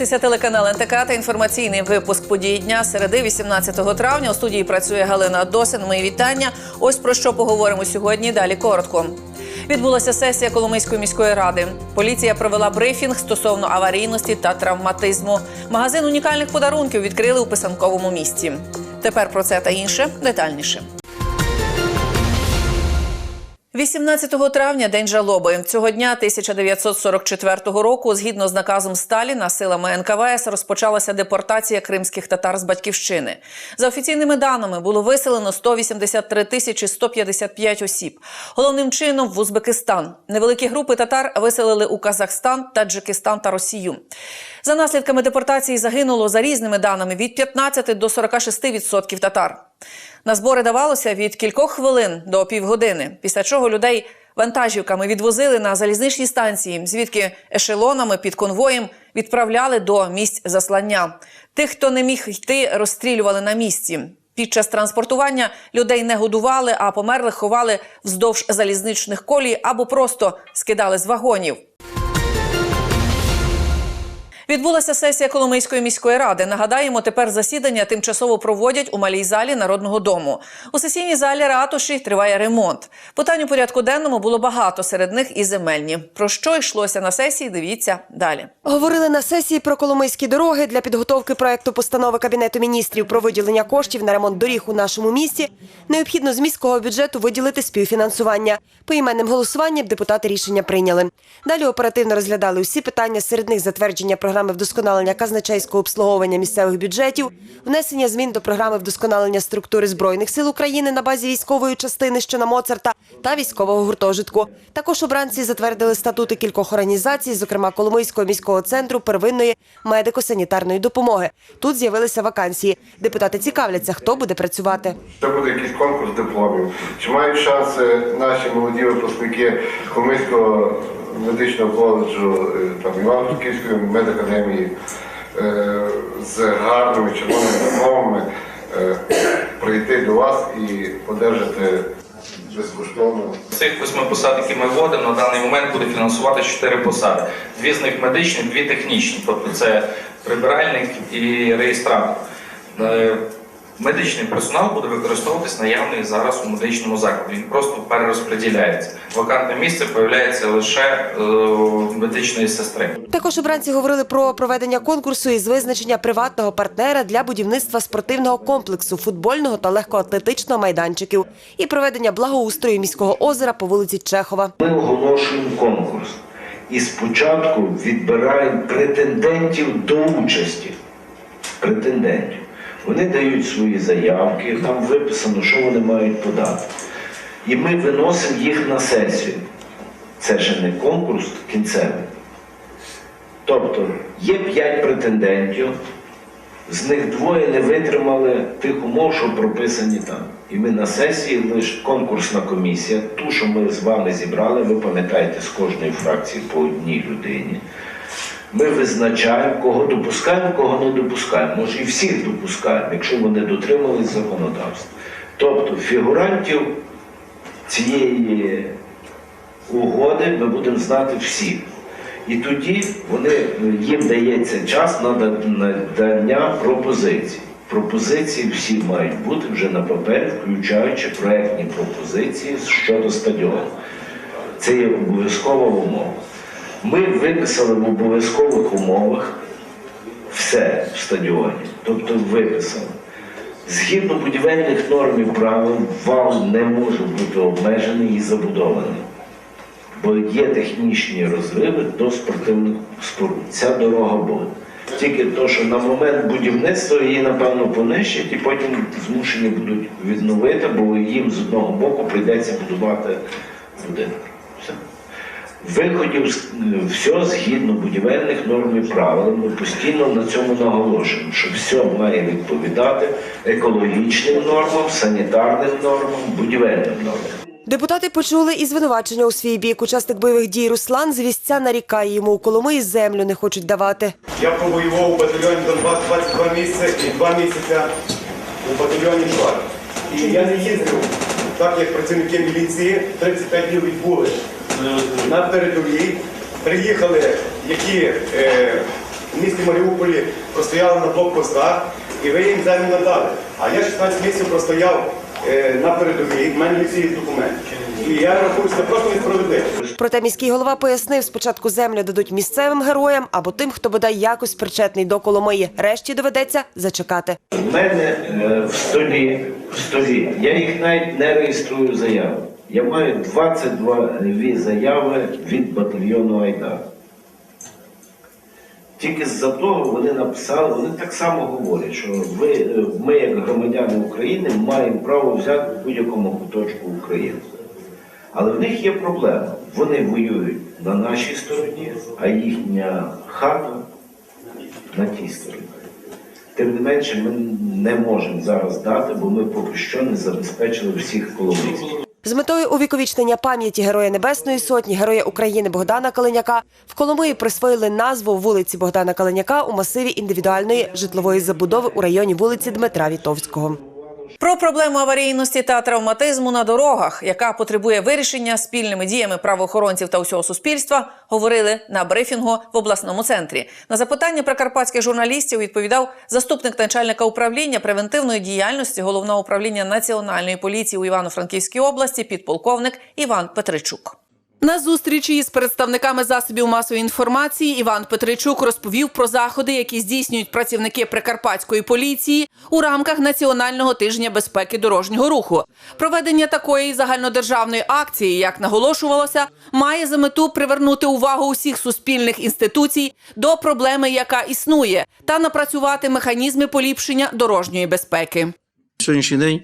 Ви дивитеся телеканал НТК та інформаційний випуск події дня середи 18 травня. У студії працює Галина Досин. Мої вітання. Ось про що поговоримо сьогодні. Далі коротко. Відбулася сесія Коломийської міської ради. Поліція провела брифінг стосовно аварійності та травматизму. Магазин унікальних подарунків відкрили у писанковому місті. Тепер про це та інше детальніше. 18 травня день жалоби. Цього дня 1944 року, згідно з наказом Сталіна, силами НКВС розпочалася депортація кримських татар з батьківщини. За офіційними даними було виселено 183 тисячі 155 осіб. Головним чином в Узбекистан. Невеликі групи татар виселили у Казахстан, Таджикистан та Росію. За наслідками депортації загинуло за різними даними від 15 до 46% татар. На збори давалося від кількох хвилин до півгодини, після чого людей вантажівками відвозили на залізничні станції, звідки ешелонами під конвоєм відправляли до місць заслання. Тих, хто не міг йти, розстрілювали на місці. Під час транспортування людей не годували, а померлих ховали вздовж залізничних колій або просто скидали з вагонів. Відбулася сесія Коломийської міської ради. Нагадаємо, тепер засідання тимчасово проводять у малій залі Народного дому. У сесійній залі ратуші триває ремонт. Питань у порядку денному було багато, серед них і земельні. Про що йшлося на сесії? Дивіться далі. Говорили на сесії про коломийські дороги для підготовки проекту постанови Кабінету міністрів про виділення коштів на ремонт доріг у нашому місті. Необхідно з міського бюджету виділити співфінансування. Поіменним голосуванням депутати рішення прийняли. Далі оперативно розглядали усі питання. Серед них затвердження програми вдосконалення казначейського обслуговування місцевих бюджетів, внесення змін до програми вдосконалення структури збройних сил України на базі військової частини, що на Моцарта, та військового гуртожитку. Також обранці затвердили статути кількох організацій, зокрема Коломийського міського центру первинної медико-санітарної допомоги. Тут з'явилися вакансії. Депутати цікавляться, хто буде працювати. Це буде якийсь конкурс дипломів. Чи мають шанси наші молоді випускники Хомийського медичного коледжу, е, там Івано-Франківської медакадемії е, з гарними червоними дипломами е, прийти до вас і одержати безкоштовно цих восьми посад, які ми вводимо, на даний момент буде фінансувати чотири посади. Дві з них медичні, дві технічні, тобто це прибиральник і реєстратор. Медичний персонал буде використовуватись наявний зараз у медичному закладі. Він просто перерозподіляється. Вакантне місце появляється лише е, медичної сестри. Також обранці говорили про проведення конкурсу із визначення приватного партнера для будівництва спортивного комплексу, футбольного та легкоатлетичного майданчиків і проведення благоустрою міського озера по вулиці Чехова. Ми оголошуємо конкурс і спочатку відбираємо претендентів до участі. Претендентів. Вони дають свої заявки, там виписано, що вони мають подати. І ми виносимо їх на сесію. Це ще не конкурс кінцевий. Тобто є п'ять претендентів, з них двоє не витримали тих умов, що прописані там. І ми на сесії, лише конкурсна комісія, ту, що ми з вами зібрали, ви пам'ятаєте, з кожної фракції по одній людині. Ми визначаємо, кого допускаємо, кого не допускаємо. Може і всіх допускаємо, якщо вони дотримались законодавства. Тобто фігурантів цієї угоди ми будемо знати всіх. І тоді вони, їм дається час на надання пропозицій. Пропозиції всі мають бути вже на папері, включаючи проектні пропозиції щодо стадіону. Це є обов'язкова умова. Ми виписали в обов'язкових умовах все в стадіоні, тобто виписали. Згідно будівельних норм і правил, вал не може бути обмежений і забудований, бо є технічні розриви до спортивних споруд. Ця дорога буде. Тільки то, що на момент будівництва її, напевно, понищать і потім змушені будуть відновити, бо їм з одного боку прийдеться будувати будинок. Все. Виходів з- все згідно будівельних норм і правил. Ми постійно на цьому наголошуємо, що все має відповідати екологічним нормам, санітарним нормам, будівельним нормам. Депутати почули і звинувачення у свій бік. Учасник бойових дій Руслан з вісця нарікає йому у Коломиї землю не хочуть давати. Я провоював у батальйоні Донбас 22 місяці і 2 місяці у батальйоні Швар. І я не їздив, так як працівники міліції 35 днів відбули на передовій. Приїхали, які е, в місті Маріуполі простояли на блокпостах, і ви їм землю надали. А я 16 місяців простояв е, на передовій, в мене всі документи. І я рахую, що це просто несправедливо. Проте міський голова пояснив, спочатку землю дадуть місцевим героям або тим, хто бодай якось причетний до Коломиї. Решті доведеться зачекати. У мене е, в столі, в столі, я їх навіть не реєструю заяви. Я маю 22 заяви від батальйону Айдар. Тільки з-за того вони написали, вони так само говорять, що ви, ми, як громадяни України, маємо право взяти будь-якому куточку України. Але в них є проблема. Вони воюють на нашій стороні, а їхня хата на тій стороні. Тим не менше, ми не можемо зараз дати, бо ми поки що не забезпечили всіх коломийських. З метою увіковічнення пам'яті Героя Небесної Сотні, Героя України Богдана Калиняка в Коломиї присвоїли назву вулиці Богдана Калиняка у масиві індивідуальної житлової забудови у районі вулиці Дмитра Вітовського. Про проблему аварійності та травматизму на дорогах, яка потребує вирішення спільними діями правоохоронців та усього суспільства, говорили на брифінгу в обласному центрі. На запитання прикарпатських журналістів відповідав заступник начальника управління превентивної діяльності головного управління національної поліції у Івано-Франківській області, підполковник Іван Петричук. На зустрічі із представниками засобів масової інформації Іван Петричук розповів про заходи, які здійснюють працівники прикарпатської поліції у рамках національного тижня безпеки дорожнього руху. Проведення такої загальнодержавної акції, як наголошувалося, має за мету привернути увагу усіх суспільних інституцій до проблеми, яка існує, та напрацювати механізми поліпшення дорожньої безпеки. Сьогоднішній день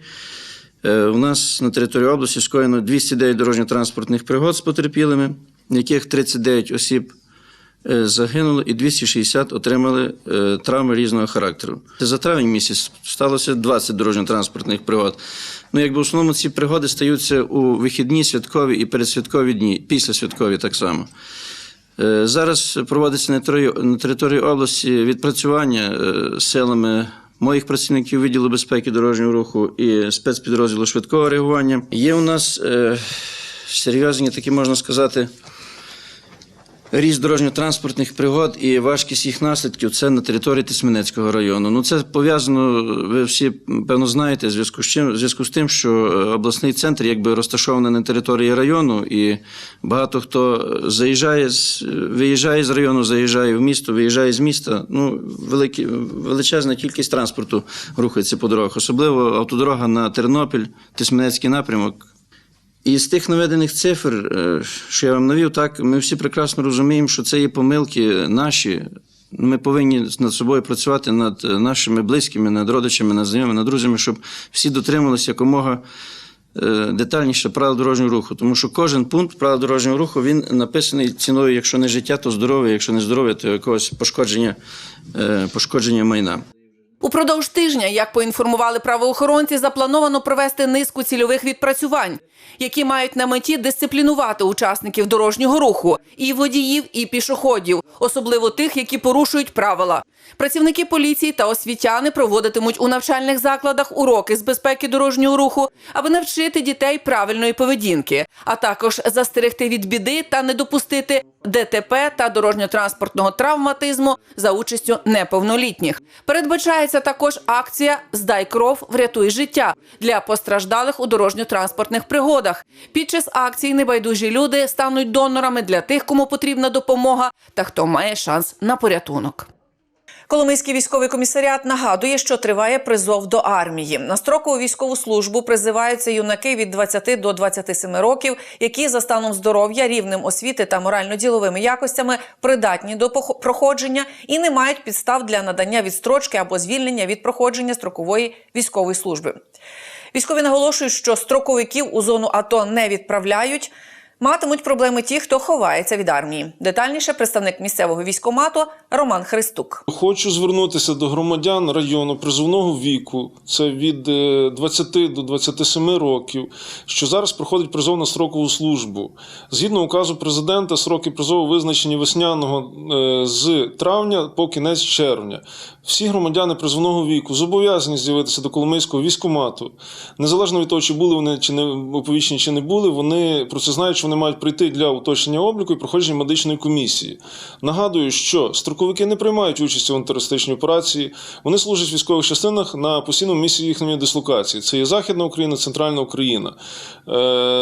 у нас на території області скоєно 209 дорожньо-транспортних пригод з потерпілими, яких 39 осіб е, загинуло і 260 отримали е, травми різного характеру. За травень місяць сталося 20 дорожньо-транспортних пригод. Ну, якби в основному ці пригоди стаються у вихідні, святкові і передсвяткові дні, післясвяткові так само. Е, Зараз проводиться на території- області відпрацювання е, силами моїх працівників відділу безпеки дорожнього руху і спецпідрозділу швидкого реагування. Є у нас е, серйозні, такі можна сказати, Ріст дорожньо-транспортних пригод і важкість їх наслідків це на території Тисменецького району. Ну це пов'язано, ви всі певно знаєте, зв'язку з чим зв'язку з тим, що е, обласний центр якби розташований на території району, і багато хто заїжджає виїжджає з району, заїжджає в місто, виїжджає з міста. Ну великі величезна кількість транспорту рухається по дорогах, особливо автодорога на Тернопіль, Тисменецький напрямок. І з тих наведених цифр, е, що я вам навів, так ми всі прекрасно розуміємо, що це є помилки наші. Ми повинні над собою працювати над е, нашими близькими, над родичами, над знайомими, над друзями, щоб всі дотрималися якомога е, детальніше правил дорожнього руху. Тому що кожен пункт правил дорожнього руху він написаний ціною, якщо не життя, то здоров'я, якщо не здоров'я, то якогось пошкодження, пошкодження майна. Упродовж тижня, як поінформували правоохоронці, заплановано провести низку цільових відпрацювань, які мають на меті дисциплінувати учасників дорожнього руху і водіїв, і пішоходів, особливо тих, які порушують правила. Працівники поліції та освітяни проводитимуть у навчальних закладах уроки з безпеки дорожнього руху, аби навчити дітей правильної поведінки, а також застерегти від біди та не допустити ДТП та дорожньо-транспортного травматизму за участю неповнолітніх. Передбачається також акція Здай кров, врятуй життя для постраждалих у дорожньо-транспортних пригодах. Під час акції небайдужі люди стануть донорами для тих, кому потрібна допомога та хто має шанс на порятунок. Коломийський військовий комісаріат нагадує, що триває призов до армії. На строкову військову службу призиваються юнаки від 20 до 27 років, які за станом здоров'я, рівнем освіти та морально-діловими якостями придатні до проходження і не мають підстав для надання відстрочки або звільнення від проходження строкової військової служби. Військові наголошують, що строковиків у зону АТО не відправляють. Матимуть проблеми ті, хто ховається від армії. Детальніше представник місцевого військомату Роман Христук. Хочу звернутися до громадян району призовного віку, це від е, 20 до 27 років, що зараз проходить призов на строкову службу. Згідно указу президента, сроки призову визначені весняного е, з травня по кінець червня. Всі громадяни призовного віку зобов'язані з'явитися до Коломийського військомату. Незалежно від того, чи були вони чи не оповіщені, чи не були, вони про це знають, вони мають прийти для уточнення обліку і проходження медичної комісії. Нагадую, що строковики не приймають участі в антитерористичній операції. Вони служать в військових частинах на постійному місці їхньої дислокації. Це є Західна Україна, Центральна Україна. Е,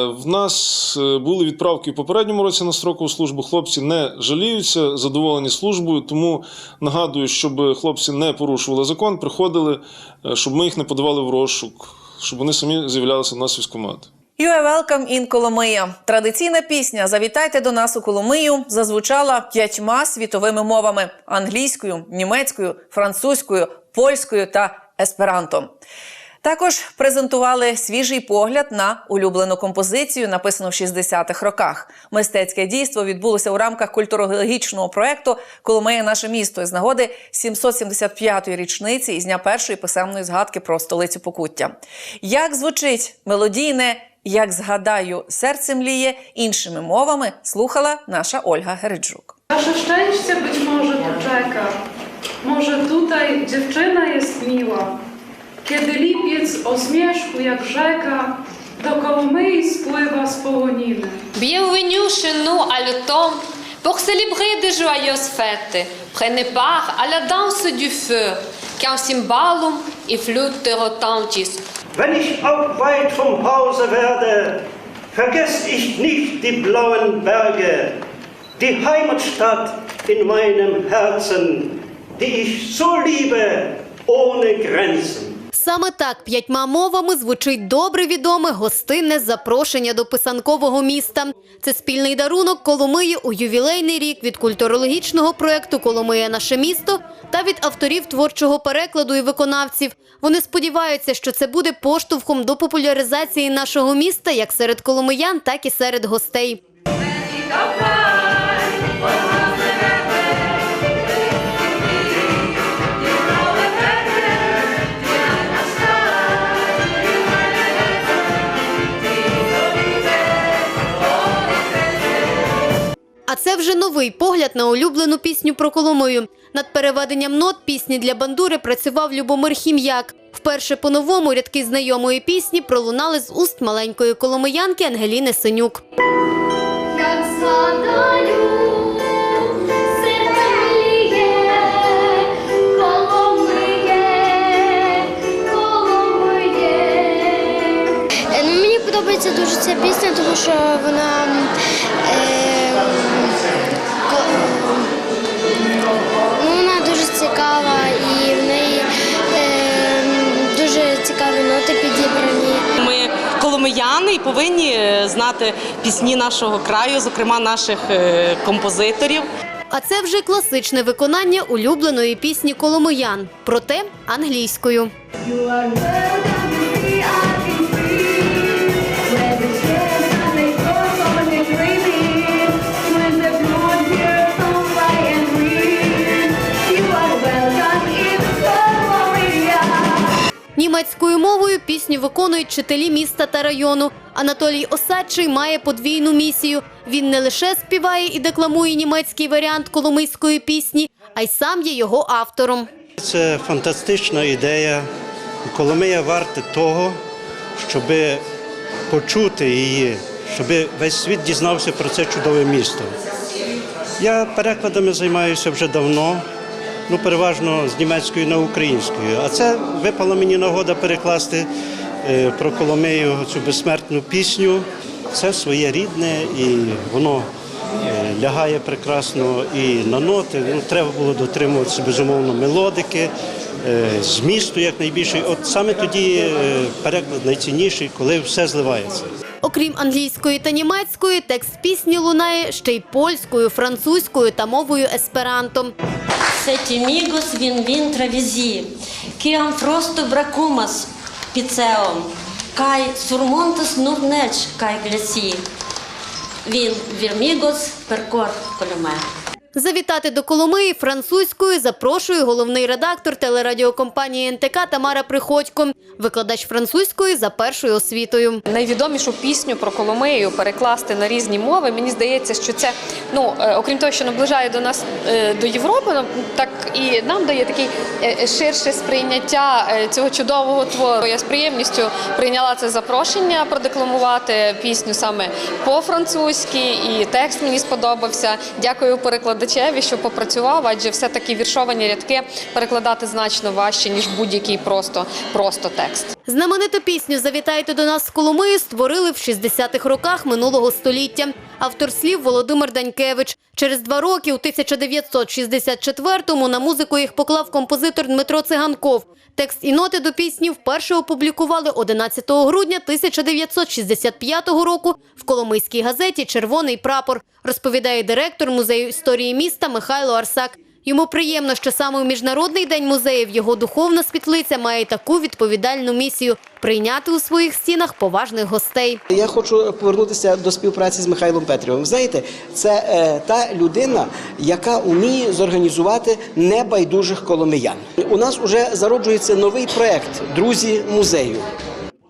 в нас е, були відправки в попередньому році на строкову службу. Хлопці не жаліються, задоволені службою. Тому нагадую, щоб хлопці не порушували закон, приходили, е, щоб ми їх не подавали в розшук, щоб вони самі з'являлися в нас військкомат. You are welcome in Коломия. Традиційна пісня Завітайте до нас у Коломию зазвучала п'ятьма світовими мовами: англійською, німецькою, французькою, польською та есперанто. Також презентували свіжий погляд на улюблену композицію, написану в 60-х роках. Мистецьке дійство відбулося у рамках культурологічного проекту Коломия наше місто із нагоди 775-ї річниці із дня першої писемної згадки про столицю Покуття. Як звучить мелодійне як згадаю, серце мліє іншими мовами слухала наша Ольга Гериджук. Dziewczyna jest miła. Kiedy lipiec o zmierzchu jak rzeka do Kołomyi spływa z połoniny. Bienvenue chez nous à l'automne pour célébrer de joyeuses fêtes. Prenez part à la danse du feu, cymbalum et flûte retentissent. Wenn ich auch weit vom Hause werde, vergess ich nicht die blauen Berge, die Heimatstadt in meinem Herzen, die ich so liebe ohne Grenzen. Саме так п'ятьма мовами звучить добре відоме гостинне запрошення до писанкового міста. Це спільний дарунок Коломиї у ювілейний рік від культурологічного проєкту Коломия наше місто та від авторів творчого перекладу і виконавців. Вони сподіваються, що це буде поштовхом до популяризації нашого міста як серед коломиян, так і серед гостей. А це вже новий погляд на улюблену пісню про Коломию. Над переведенням нот пісні для бандури працював Любомир Хім'як. Вперше по-новому рядки знайомої пісні пролунали з уст маленької коломиянки Ангеліни Синюк. Як згадаю, Коломиє. Ну, мені подобається дуже ця пісня, тому що вона цікаві ноти підібрані. Ми коломияни і повинні е, знати пісні нашого краю, зокрема наших е, композиторів. А це вже класичне виконання улюбленої пісні коломиян, проте англійською. Німецькою мовою пісню виконують вчителі міста та району. Анатолій Осадчий має подвійну місію. Він не лише співає і декламує німецький варіант коломийської пісні, а й сам є його автором. Це фантастична ідея. Коломия варта того, щоб почути її, щоб весь світ дізнався про це чудове місто. Я перекладами займаюся вже давно, ну переважно з німецької на українською. А це випала мені нагода перекласти е, про Коломию цю безсмертну пісню. Це своє рідне і воно е, лягає прекрасно і на ноти. Ну, треба було дотримуватися безумовно мелодики, е, змісту якнайбільше. От саме тоді переклад найцінніший, коли все зливається. Окрім англійської та німецької, текст пісні лунає ще й польською, французькою та мовою есперанто. Сеті мігос він він травізі, кіам фросто бракумас піцеом, кай сурмонтас нурнеч кай глясі. Він вірмігос перкор колюме. Завітати до Коломиї французькою запрошує головний редактор телерадіокомпанії НТК Тамара Приходько, викладач французької за першою освітою. Найвідомішу пісню про Коломию перекласти на різні мови. Мені здається, що це ну е, окрім того, що наближає до нас е, до Європи, так і нам дає такий е, ширше сприйняття цього чудового твору. Я з приємністю прийняла це запрошення продекламувати пісню саме по-французьки, і текст мені сподобався. Дякую перекладачеві, що попрацював, адже все таки віршовані рядки перекладати значно важче ніж будь-який просто просто текст. Знамениту пісню Завітайте до нас з Коломиї створили в 60-х роках минулого століття. Автор слів Володимир Данькевич. Через два роки, у 1964-му, на музику їх поклав композитор Дмитро Циганков. Текст і ноти до пісні вперше опублікували 11 грудня 1965 року в Коломийській газеті Червоний прапор, розповідає директор музею історії міста Михайло Арсак. Йому приємно, що саме у міжнародний день музеїв його духовна світлиця має таку відповідальну місію прийняти у своїх стінах поважних гостей. Я хочу повернутися до співпраці з Михайлом Петрівим. Знаєте, це е, та людина, яка вміє зорганізувати небайдужих коломиян. У нас вже зароджується новий проект Друзі музею.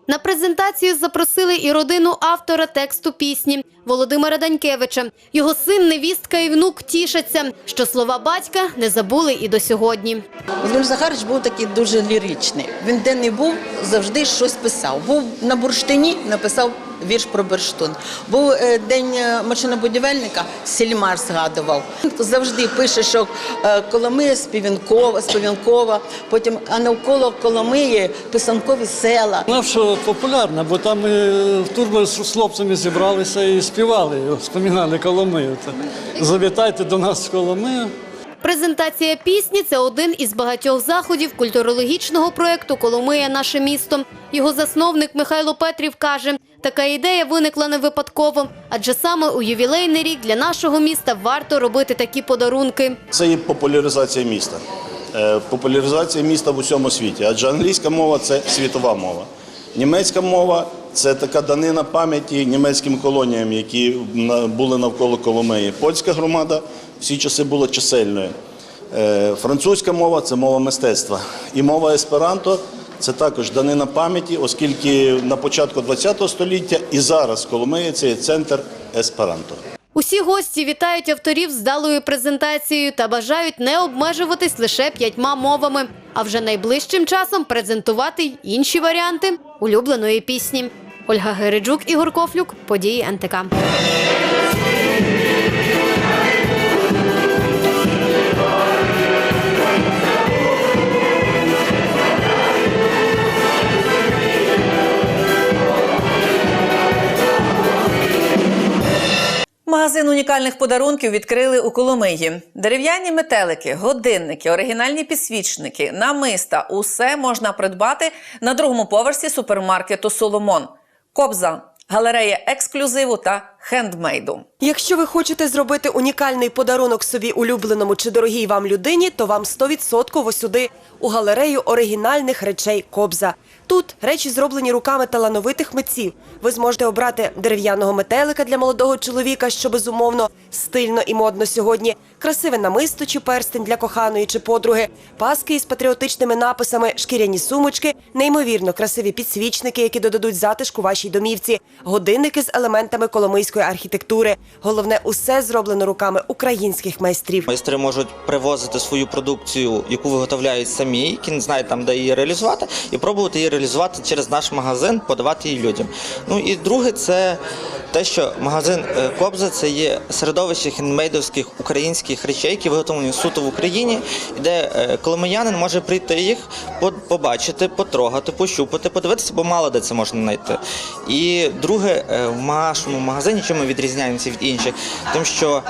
На презентацію запросили і родину автора тексту пісні Володимира Данькевича. Його син, невістка і внук тішаться, що слова батька не забули і до сьогодні. Володимир Захарович був такий дуже ліричний. Він де не був, завжди щось писав. Був на бурштині, написав вірш про бурштин. Був е, день е, машинобудівельника, сільмар згадував. Завжди пише, що е, Коломия співінкова, співінкова, потім а навколо Коломиї писанкові села. Наша популярна, бо там ми в турбо з хлопцями зібралися і співали, споминали Коломию. Завітайте до нас в Коломию. Презентація пісні це один із багатьох заходів культурологічного проєкту Коломия наше місто. Його засновник Михайло Петрів каже, така ідея виникла не випадково, адже саме у ювілейний рік для нашого міста варто робити такі подарунки. Це є популяризація міста. Е, Популяризація міста в усьому світі, адже англійська мова це світова мова. Німецька мова це така данина пам'яті німецьким колоніям, які були навколо Коломиї. Польська громада всі часи була чисельною. Е, Французька мова це мова мистецтва. І мова есперанто це також данина пам'яті, оскільки на початку ХХ століття і зараз Коломия це є центр есперанто. Усі гості вітають авторів з далою презентацією та бажають не обмежуватись лише п'ятьма мовами, а вже найближчим часом презентувати інші варіанти улюбленої пісні. Ольга Гериджук, Ігор Кофлюк, події НТК. Магазин унікальних подарунків відкрили у Коломиї. Дерев'яні метелики, годинники, оригінальні підсвічники, намиста усе можна придбати на другому поверсі супермаркету Соломон. Кобза, галерея ексклюзиву та хендмейду. Якщо ви хочете зробити унікальний подарунок собі улюбленому чи дорогій вам людині, то вам 100% сюди у галерею оригінальних речей Кобза. Тут речі зроблені руками талановитих митців. Ви зможете обрати дерев'яного метелика для молодого чоловіка, що безумовно стильно і модно сьогодні, красиве намисто чи перстень для коханої чи подруги, паски із патріотичними написами, шкіряні сумочки, неймовірно красиві підсвічники, які додадуть затишку вашій домівці, годинники з елементами коломийської архітектури. Головне, усе зроблено руками українських майстрів. Майстри можуть привозити свою продукцію, яку виготовляють самі, які не знають там, де її реалізувати, і пробувати її реалізувати через наш магазин, подавати її людям. Ну і друге, це те, що магазин е, Кобза це є середовище хендмейдовських українських речей, які виготовлені суто в Україні, де е, коломиянин може прийти їх, по- побачити, потрогати, пощупати, подивитися, бо мало де це можна знайти. І друге, е, в нашому магазині, чим ми відрізняємося від інших, тим, що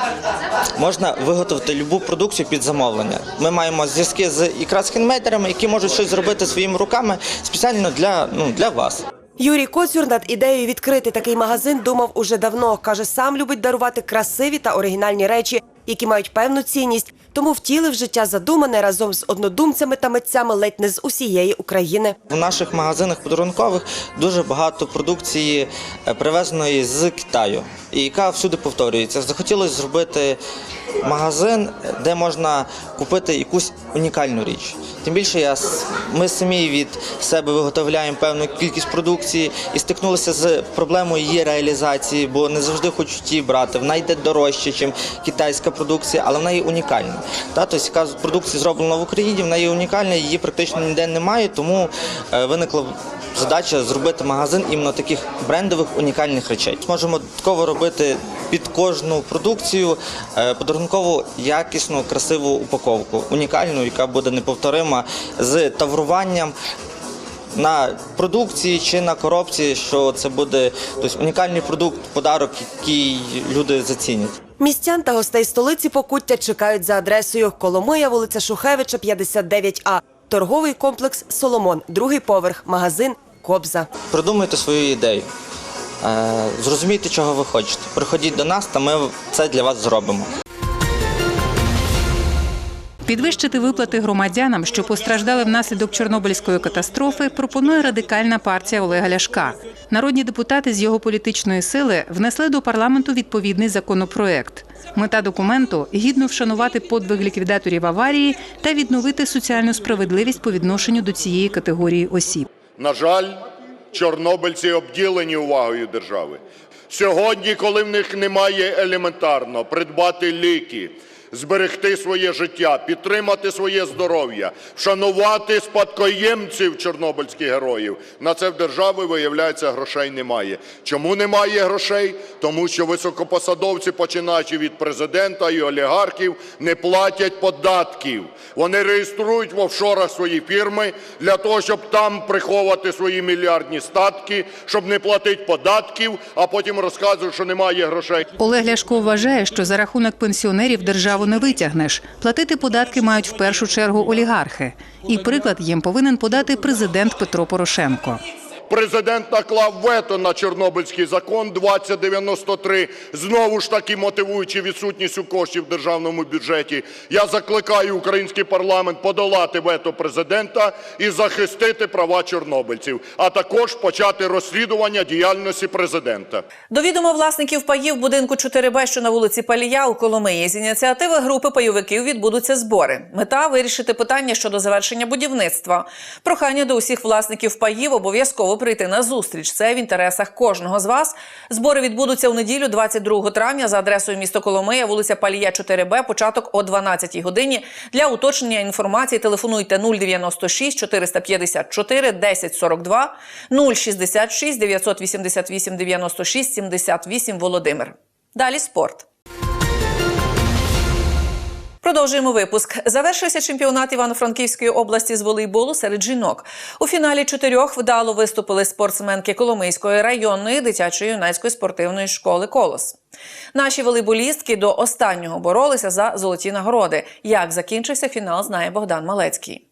можна виготовити любу продукцію під замовлення. Ми маємо зв'язки з якраз хендмейдерами, які можуть щось зробити своїми руками спеціально для, ну, для вас. Юрій Коцюр над ідеєю відкрити такий магазин думав уже давно. Каже, сам любить дарувати красиві та оригінальні речі, які мають певну цінність. Тому втілив в життя задумане разом з однодумцями та митцями ледь не з усієї України. В наших магазинах подарункових дуже багато продукції е, привезеної з Китаю, і яка всюди повторюється. Захотілося зробити магазин, де можна купити якусь унікальну річ. Тим більше я ми самі від себе виготовляємо певну кількість продукції і стикнулися з проблемою її реалізації, бо не завжди хочуть її брати. Вона йде дорожче, ніж китайська продукція, але вона є унікальна. Та, тобто, яка продукція зроблена в Україні, вона є унікальна, її практично ніде немає, тому е, виникла задача зробити магазин іменно таких брендових унікальних речей. Можемо додатково робити під кожну продукцію е, подарункову якісну, красиву упаковку, унікальну, яка буде неповторима з тавруванням. На продукції чи на коробці, що це буде тобто, унікальний продукт, подарок, який люди зацінять. Містян та гостей столиці Покуття чекають за адресою Коломия, вулиця Шухевича, 59А. Торговий комплекс Соломон, другий поверх, магазин Кобза. Продумайте свою ідею. Е, Зрозумійте, чого ви хочете. Приходіть до нас, та ми це для вас зробимо. Підвищити виплати громадянам, що постраждали внаслідок Чорнобильської катастрофи, пропонує радикальна партія Олега Ляшка. Народні депутати з його політичної сили внесли до парламенту відповідний законопроект. Мета документу гідно вшанувати подвиг ліквідаторів аварії та відновити соціальну справедливість по відношенню до цієї категорії осіб. На жаль, чорнобильці обділені увагою держави. Сьогодні, коли в них немає елементарно придбати ліки, зберегти своє життя, підтримати своє здоров'я, вшанувати спадкоємців чорнобильських героїв, на це в держави, виявляється, грошей немає. Чому немає грошей? Тому що високопосадовці, починаючи від президента і олігархів, не платять податків. Вони реєструють в офшорах свої фірми для того, щоб там приховувати свої мільярдні статки, щоб не платити податків, а потім розказують, що немає грошей. Олег Ляшко вважає, що за рахунок пенсіонерів державу не витягнеш. Платити податки мають в першу чергу олігархи. І приклад їм повинен подати президент Петро Порошенко. Президент наклав вето на Чорнобильський закон 2093, знову ж таки мотивуючи відсутністю коштів в державному бюджеті. Я закликаю український парламент подолати вето президента і захистити права чорнобильців, а також почати розслідування діяльності президента. До відома власників паїв будинку 4Б, що на вулиці Палія у Коломиї, з ініціативи групи пайовиків відбудуться збори. Мета вирішити питання щодо завершення будівництва. Прохання до усіх власників паїв обов'язково прийти на зустріч. Це в інтересах кожного з вас. Збори відбудуться у неділю, 22 травня, за адресою місто Коломия, вулиця Палія 4Б, початок о 12 годині. Для уточнення інформації телефонуйте 096 454 1042 066 988 96 78 Володимир. Далі спорт. Продовжуємо випуск. Завершився чемпіонат Івано-Франківської області з волейболу серед жінок. У фіналі чотирьох вдало виступили спортсменки Коломийської районної дитячої юнацької спортивної школи Колос. Наші волейболістки до останнього боролися за золоті нагороди. Як закінчився фінал, знає Богдан Малецький.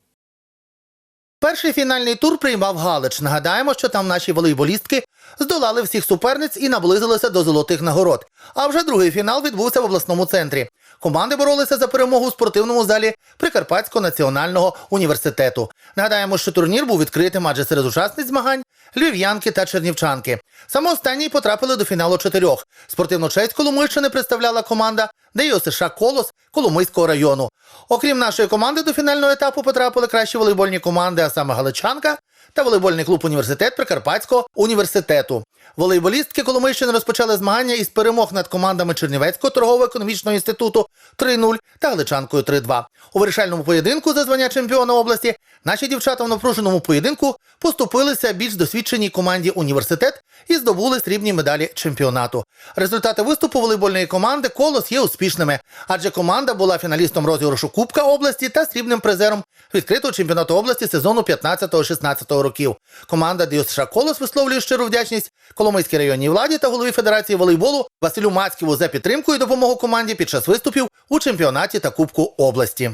Перший фінальний тур приймав Галич. Нагадаємо, що там наші волейболістки здолали всіх суперниць і наблизилися до золотих нагород. А вже другий фінал відбувся в обласному центрі. Команди боролися за перемогу у спортивному залі Прикарпатського національного університету. Нагадаємо, що турнір був відкритим, адже серед учасниць змагань львів'янки та чернівчанки. Саме останні потрапили до фіналу чотирьох. Спортивну честь Коломийщини представляла команда ДЮСШ Колос Коломийського району. Окрім нашої команди, до фінального етапу потрапили кращі волейбольні команди, а саме Галичанка та волейбольний клуб університет Прикарпатського університету. Волейболістки Коломийщини розпочали змагання із перемог над командами Чернівецького торгово-економічного інституту 3-0 та Галичанкою 3-2. У вирішальному поєдинку за звання чемпіона області наші дівчата в напруженому поєдинку поступилися більш досвідченій команді університет і здобули срібні медалі чемпіонату. Результати виступу волейбольної команди Колос є успішними, адже команда була фіналістом розіграшу Кубка області та срібним призером відкритого чемпіонату області сезону 15-16 років. Команда ДЮСШ Колос висловлює щиру вдячність Коломийській районній владі та голові Федерації волейболу Василю Мацьківу за підтримку і допомогу команді під час виступів у чемпіонаті та Кубку області.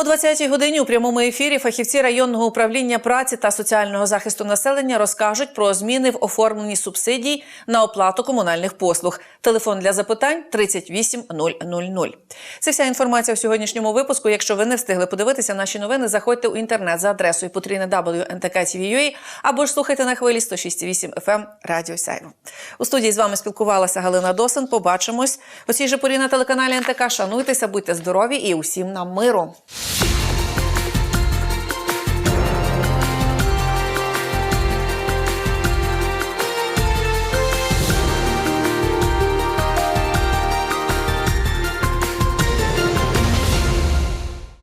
О 20-й годині у прямому ефірі фахівці районного управління праці та соціального захисту населення розкажуть про зміни в оформленні субсидій на оплату комунальних послуг. Телефон для запитань 38000. Це вся інформація в сьогоднішньому випуску. Якщо ви не встигли подивитися наші новини, заходьте у інтернет за адресою www.ntk.tv.ua або ж слухайте на хвилі 106.8 FM Радіо Сяйво. У студії з вами спілкувалася Галина Досин. Побачимось у цій же порі на телеканалі НТК. Шануйтеся, будьте здорові і усім нам миру.